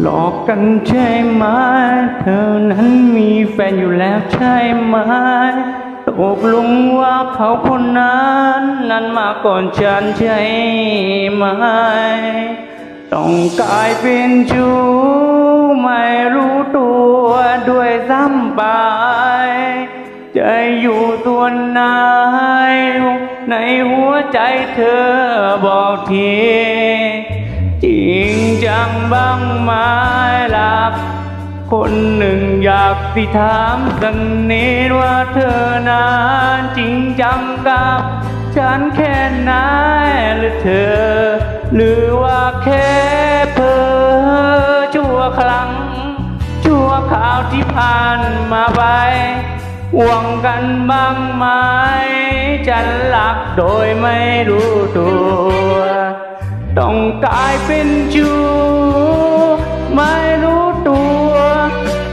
หลอกกันใช่ไหมเธอนั้นมีแฟนอยู่แล้วใช่ไหมตกลงว่าเขาคนนั้นนั้นมาก่อนฉันใช่ไหม ต้องกลายเป็นชู้ไม่รู้ตัวด้วยซ้ำไป จะอยู่ตัวนไหนในหัวใจเธอบอกที จริงจังบ้างไหลับ คนหนึ่งอยากสิถามสักนิดว่าเธอนั้นจริงจังกับ ฉันแค่ไหนหรือเธอ หรือว่าแค่เพอชั่วครั้ง ชั่วข่าวที่ผ่านมาไปห่วงกันบ้างไหมฉันรักโดยไม่รู้ตัว ต้องกลายเป็นชู้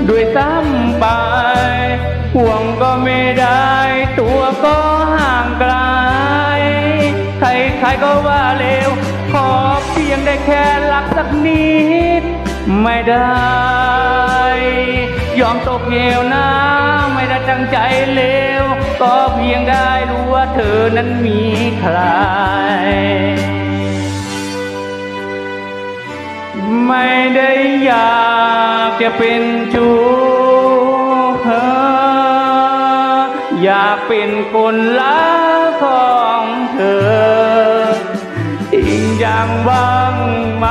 ด้วยซ้ำไปห่วงก็ไม่ได้ ตัวก็ห่างไกล ใครๆก็ว่าเลวขอเพียงได้แค่รักสักนิด ไม่ได้ ยอมตกเหวนะไม่ได้ตั้งใจเลวก็เพียงได้รู้ว่าเธอนั้นมีใคร ไม่ได้อยาก จะเป็นชู้เธอยากเป็นคนรักของเธอจริงอย่างบ้างไหม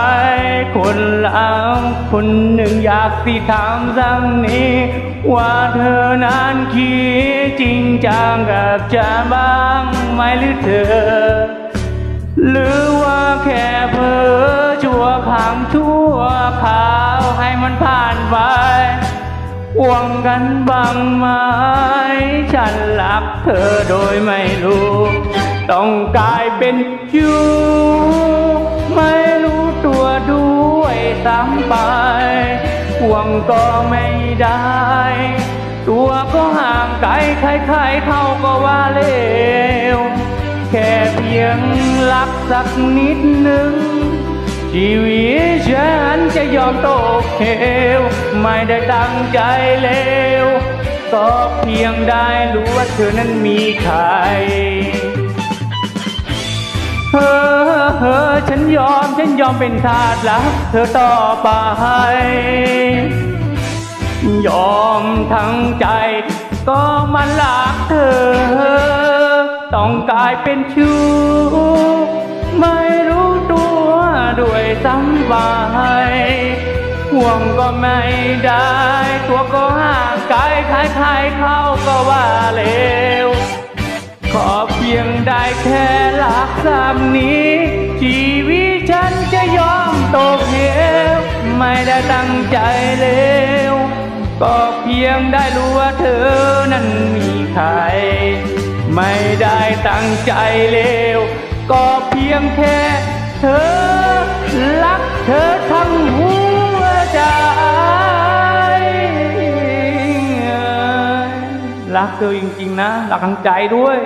คนรักคนหนึ่งอยากสิถามสักนี้ ว่าเธอนั้นคิดจริงจังกับฉันบ้างไหมหรือเธอ หรือว่าแค่เพ้อชั่วครั้งชั่วครา มันผ่านไปหวังกันบ้างไหมฉันรักเธอโดยไม่รู้ ต้องกลายเป็นชู้ไม่รู้ตัวด้วยซ้ำไปหวังก็ไม่ได้ ตัวก็ห่างไกลใครๆเขาก็ว่าเลว แค่เพียงรักสักนิดหนึ่งชีวิตฉัน จะยอมตกเหว ไม่ได้ตั้งใจเลวก็เพียงได้รู้ว่าเธอนั้นมีใครเฮ้อเฮ้อฉันยอม ฉันยอมเป็นทาสรักเธอต่อไป ยอมทั้งใจ ก็มันรักเธอ ต้องกลายเป็นชู้ไม่รู้ตัวด้วยซ้ำไป ห่วงก็ไม่ได้ ตัวก็ห่างไกลใครๆเขาก็ว่าเลว ขอเพียงได้แค่รักสามนี้ ชีวิตฉันจะยอมตกเหว ไม่ได้ตั้งใจเลว ก็เพียงได้รู้ว่าเธอนั้นมีใคร ไม่ได้ตั้งใจเลว ก็เพียงแค่เธอ รักเธอจริงๆนะ รักทั้งใจด้วย